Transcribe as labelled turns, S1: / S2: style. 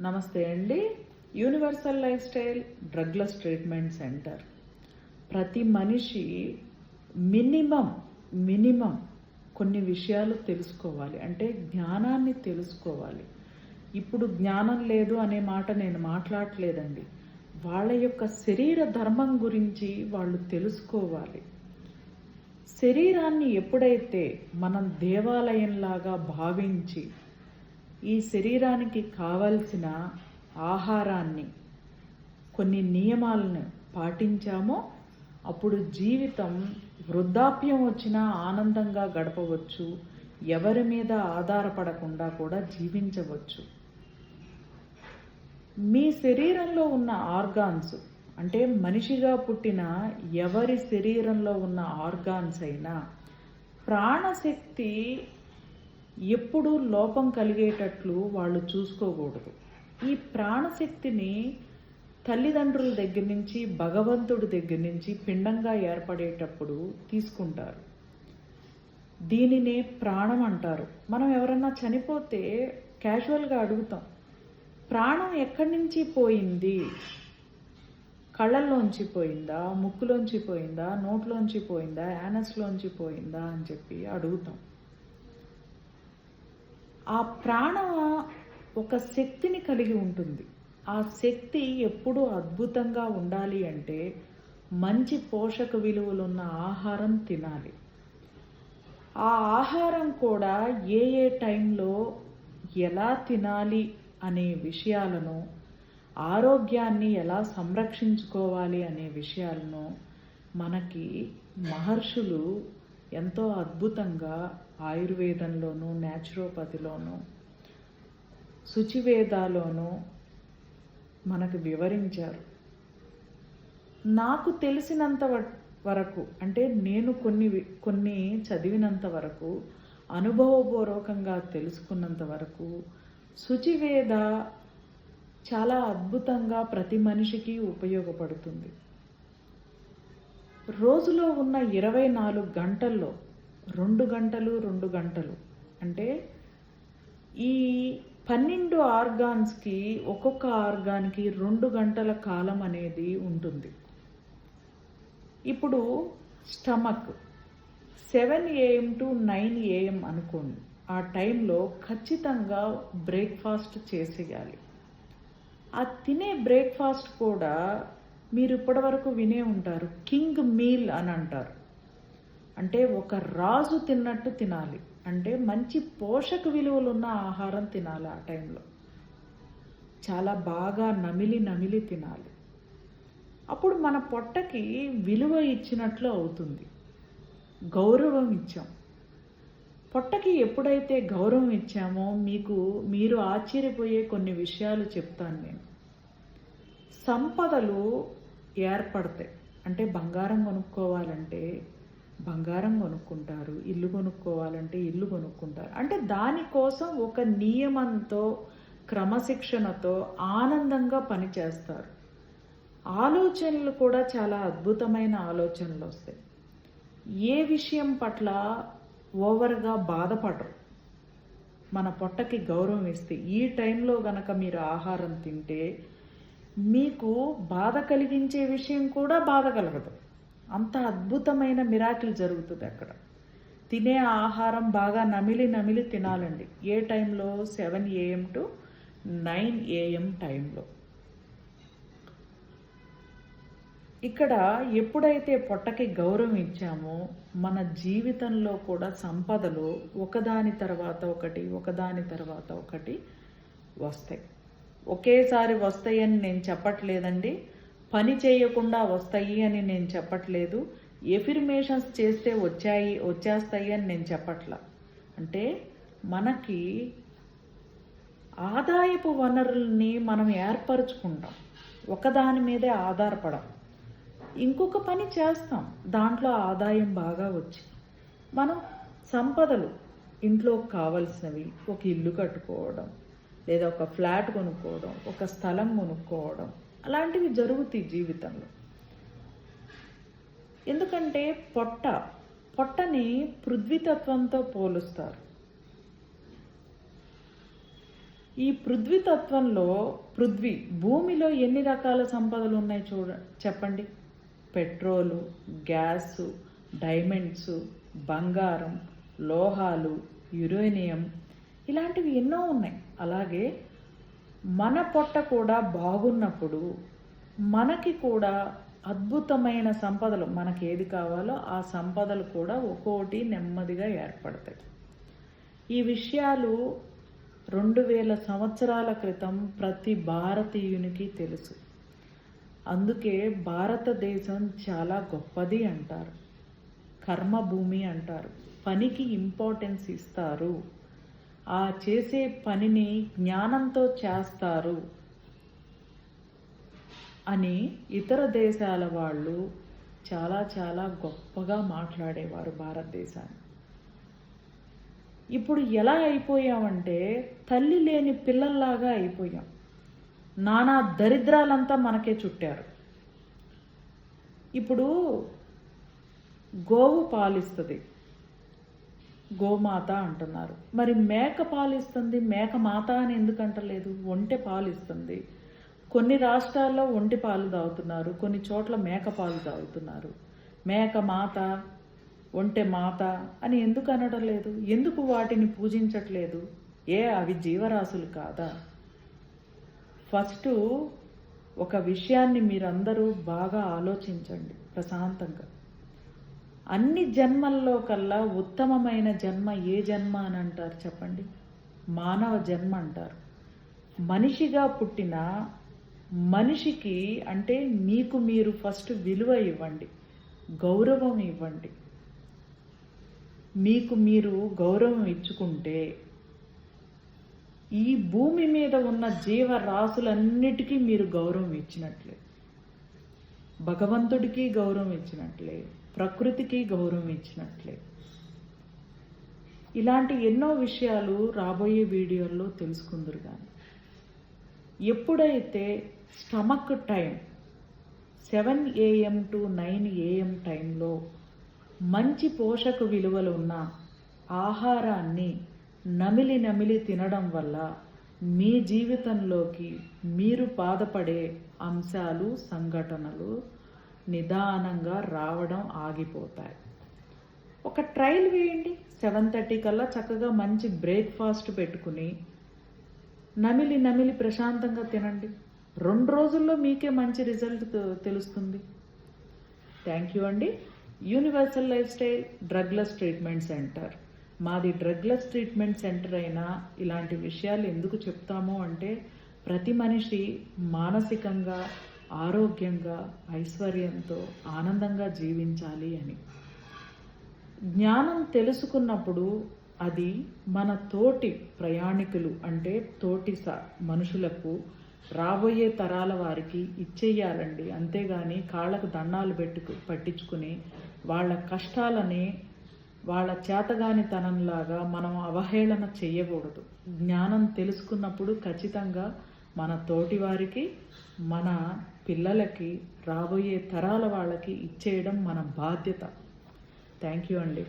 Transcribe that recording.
S1: నమస్తే అండి. Universal lifestyle drugless treatment centre ప్రతి మనిషి మినిమం మినిమం కొన్ని విషయాలు తెలుసుకోవాలి. అంటే జ్ఞానాన్ని తెలుసుకోవాలి. ఇప్పుడు జ్ఞానం లేదు అనే మాట నేను మాట్లాడలేదండి వాళ్ళ యొక్క శరీర ధర్మం గురించి వాళ్ళు తెలుసుకోవాలి. శరీరాన్ని ఎప్పుడైతే మనం దేవాలయంలాగా భావించి ఈ శరీరానికి కావలసిన ఆహారాన్ని కొన్ని నియమాలను పాటించామో అప్పుడు జీవితం వృద్ధాప్యం వచ్చినా ఆనందంగా గడపవచ్చు. ఎవరి మీద ఆధారపడకుండా కూడా జీవించవచ్చు. మీ శరీరంలో ఉన్న ఆర్గాన్స్ అంటే మనిషిగా పుట్టిన ఎవరి శరీరంలో ఉన్న ఆర్గాన్స్ అయినా ప్రాణశక్తి ఎప్పుడూ లోపం కలిగేటట్లు వాళ్ళు చూసుకోకూడదు. ఈ ప్రాణశక్తిని తల్లిదండ్రుల దగ్గర నుంచి భగవంతుడి దగ్గర నుంచి పిండంగా ఏర్పడేటప్పుడు తీసుకుంటారు. దీనినే ప్రాణం అంటారు. మనం ఎవరన్నా చనిపోతే క్యాజువల్గా అడుగుతాం ప్రాణం ఎక్కడి నుంచి పోయింది? కళ్ళల్లోంచి పోయిందా? ముక్కులోంచి పోయిందా? నోట్లోంచి పోయిందా? యానస్లోంచి పోయిందా? అని చెప్పి అడుగుతాం. ఆ ప్రాణ ఒక శక్తిని కలిగి ఉంటుంది. ఆ శక్తి ఎప్పుడూ అద్భుతంగా ఉండాలి అంటే మంచి పోషక విలువలున్న ఆహారం తినాలి. ఆ ఆహారం కూడా ఏ ఏ టైంలో ఎలా తినాలి అనే విషయాలను ఆరోగ్యాన్ని ఎలా సంరక్షించుకోవాలి అనే విషయాలను మనకి మహర్షులు ఎంతో అద్భుతంగా ఆయుర్వేదంలోనూ న్యాచురోపతిలోను శుచివేదాలోను మనకు వివరించారు. నాకు తెలిసినంత వరకు అంటే నేను కొన్ని కొన్ని చదివినంత వరకు అనుభవపూర్వకంగా తెలుసుకున్నంత వరకు శుచివేద చాలా అద్భుతంగా ప్రతి మనిషికి ఉపయోగపడుతుంది. రోజులో ఉన్న ఇరవై నాలుగు గంటల్లో రెండు గంటలు రెండు గంటలు. అంటే ఈ పన్నెండు ఆర్గాన్స్కి ఒక్కొక్క ఆర్గాన్కి రెండు గంటల కాలం అనేది ఉంటుంది. ఇప్పుడు stomach seven AM to nine AM అనుకోండి. ఆ టైంలో ఖచ్చితంగా బ్రేక్ఫాస్ట్ చేసేయాలి. ఆ తినే బ్రేక్ఫాస్ట్ కూడా మీరు ఇప్పటివరకు వినే ఉంటారు. కింగ్ మీల్ అని అంటారు. అంటే ఒక రాజు తిన్నట్టు తినాలి. అంటే మంచి పోషక విలువలు ఉన్న ఆహారం తినాలి ఆ టైంలో. చాలా బాగా నమిలి నమిలి తినాలి. అప్పుడు మన పొట్టకి విలువ ఇచ్చినట్లు అవుతుంది. గౌరవం ఇచ్చాం. పొట్టకి ఎప్పుడైతే గౌరవం ఇచ్చామో మీకు మీరు ఆశ్చర్యపోయే కొన్ని విషయాలు చెప్తాను నేను. సంపదలు ఏర్పడతాయి. అంటే బంగారం కొనుక్కోవాలంటే బంగారం కొనుక్కుంటారు ఇల్లు కొనుక్కోవాలంటే ఇల్లు కొనుక్కుంటారు. అంటే దానికోసం ఒక నియమంతో క్రమశిక్షణతో ఆనందంగా పనిచేస్తారు. ఆలోచనలు కూడా చాలా అద్భుతమైన ఆలోచనలు వస్తాయి. ఏ విషయం పట్ల ఓవర్గా బాధపడరు. మన పొట్టకి గౌరవం ఇస్తే ఈ టైంలో గనక మీరు ఆహారం తింటే మీకు బాధ కలిగించే విషయం కూడా బాధ కలగదు. అంత అద్భుతమైన మిరాకిల్ జరుగుతుంది అక్కడ. తినే ఆహారం బాగా నమిలి నమిలి తినాలండి. ఏ టైంలో? Seven AM to nine AM టైంలో. ఇక్కడ ఎప్పుడైతే పొట్టకి గౌరవం ఇచ్చామో మన జీవితంలో కూడా సంపదలు ఒకదాని తర్వాత ఒకటి ఒకదాని తర్వాత ఒకటి వస్తాయి. ఒకేసారి వస్తాయని నేను చెప్పట్లేదండి. పని చేయకుండా వస్తాయి అని నేను చెప్పట్లేదు. ఎఫిర్మేషన్స్ చేస్తే వచ్చాయి వచ్చేస్తాయి అని నేను చెప్పట్లా. అంటే మనకి ఆదాయపు వనరుల్ని మనం ఏర్పరచుకుంటాం. ఒకదాని మీదే ఆధారపడం. ఇంకొక పని చేస్తాం. దాంట్లో ఆదాయం బాగా వచ్చి. మనం సంపదలు ఇంట్లో కావలసినవి ఒక ఇల్లు కట్టుకోవడం లేదా ఒక ఫ్లాట్ కొనుక్కోవడం ఒక స్థలం కొనుక్కోవడం అలాంటివి జరుగుతాయి జీవితంలో. ఎందుకంటే పొట్ట పొట్టని పృథ్వీతత్వంతో పోలుస్తారు. ఈ పృథ్వీతత్వంలో పృథ్వీ భూమిలో ఎన్ని రకాల సంపదలు ఉన్నాయి చూడ చెప్పండి? పెట్రోలు గ్యాసు డైమండ్స్ బంగారం లోహాలు యురేనియం ఇలాంటివి ఎన్నో ఉన్నాయి. అలాగే మన పొట్ట కూడా బాగున్నప్పుడు మనకి కూడా అద్భుతమైన సంపదలు మనకి ఏది కావాలో ఆ సంపదలు కూడా ఒక్కోటి నెమ్మదిగా ఏర్పడతాయి. ఈ విషయాలు రెండు వేల సంవత్సరాల క్రితం ప్రతి భారతీయునికి తెలుసు. అందుకే భారతదేశం చాలా గొప్పది అంటారు. కర్మభూమి అంటారు. పనికి ఇంపార్టెన్స్ ఇస్తారు. ఆ చేసే పనిని జ్ఞానంతో చేస్తారు అని ఇతర దేశాల వాళ్ళు చాలా చాలా గొప్పగా మాట్లాడేవారు భారతదేశాన్ని. ఇప్పుడు ఎలా అయిపోయామంటే తల్లి లేని పిల్లల్లాగా అయిపోయాం. నానా దరిద్రాలంతా మనకే చుట్టారు. ఇప్పుడు గోవు పాలిస్తుంది. గోమాత అంటున్నారు. మరి మేక పాలిస్తుంది మేక మాత అని ఎందుకు అంటలేదు? ఒంటె పాలిస్తుంది. కొన్ని రాష్ట్రాల్లో ఒంటి పాలు తాగుతున్నారు కొన్ని చోట్ల మేక పాలు తాగుతున్నారు. మేక మాత ఒంటె మాత అని ఎందుకు అనడం లేదు? ఎందుకు వాటిని పూజించట్లేదు? ఏ అవి జీవరాశులు కాదా? ఫస్ట్ ఒక విషయాన్ని మీరందరూ బాగా ఆలోచించండి ప్రశాంతంగా. అన్ని జన్మల్లో కల్లా ఉత్తమమైన జన్మ ఏ జన్మ అని అంటారు చెప్పండి? మానవ జన్మ అంటారు. మనిషిగా పుట్టిన మనిషికి అంటే మీకు మీరు ఫస్ట్ విలువ ఇవ్వండి గౌరవం ఇవ్వండి. మీకు మీరు గౌరవం ఇచ్చుకుంటే ఈ భూమి మీద ఉన్న జీవరాశులన్నిటికీ మీరు గౌరవం ఇచ్చినట్లే. భగవంతుడికి గౌరవం ఇచ్చినట్లే. ప్రకృతికి గౌరవం ఇచ్చినట్లే. ఇలాంటి ఎన్నో విషయాలు రాబోయే వీడియోల్లో తెలుసుకుందరు కానీ ఎప్పుడైతే stomach time seven AM to nine AM టైంలో మంచి పోషక విలువలు ఉన్న ఆహారాన్ని నమిలి నమిలి తినడం వల్ల మీ జీవితంలోకి మీరు బాధపడే అంశాలు సంఘటనలు నిదానంగా రావడం ఆగిపోతాయి. ఒక ట్రయల్ వేయండి. సెవెన్ థర్టీ కల్లా చక్కగా మంచి బ్రేక్ఫాస్ట్ పెట్టుకుని నమిలి నమిలి ప్రశాంతంగా తినండి. రెండు రోజుల్లో మీకే మంచి రిజల్ట్ తెలుస్తుంది. థ్యాంక్ యూ అండి. Universal lifestyle drugless treatment centre. మాది డ్రగ్లెస్ ట్రీట్మెంట్ సెంటర్ అయినా ఇలాంటి విషయాలు ఎందుకు చెప్తాము అంటే ప్రతి మనిషి మానసికంగా ఆరోగ్యంగా ఐశ్వర్యంతో ఆనందంగా జీవించాలి అని. జ్ఞానం తెలుసుకున్నప్పుడు అది మన తోటి ప్రయాణికులు అంటే తోటి స మనుషులకు రాబోయే తరాల వారికి ఇచ్చేయాలండి. అంతేగాని కాళ్ళకు దండాలు పెట్టుకు పట్టించుకుని వాళ్ళ కష్టాలని వాళ్ళ చేతగానితనంలాగా మనం అవహేళన చేయకూడదు. జ్ఞానం తెలుసుకున్నప్పుడు ఖచ్చితంగా మన తోటి వారికి మన పిల్లలకి రాబోయే తరాల వాళ్ళకి ఇచ్చేయడం మన బాధ్యత. థ్యాంక్ యూ అండి.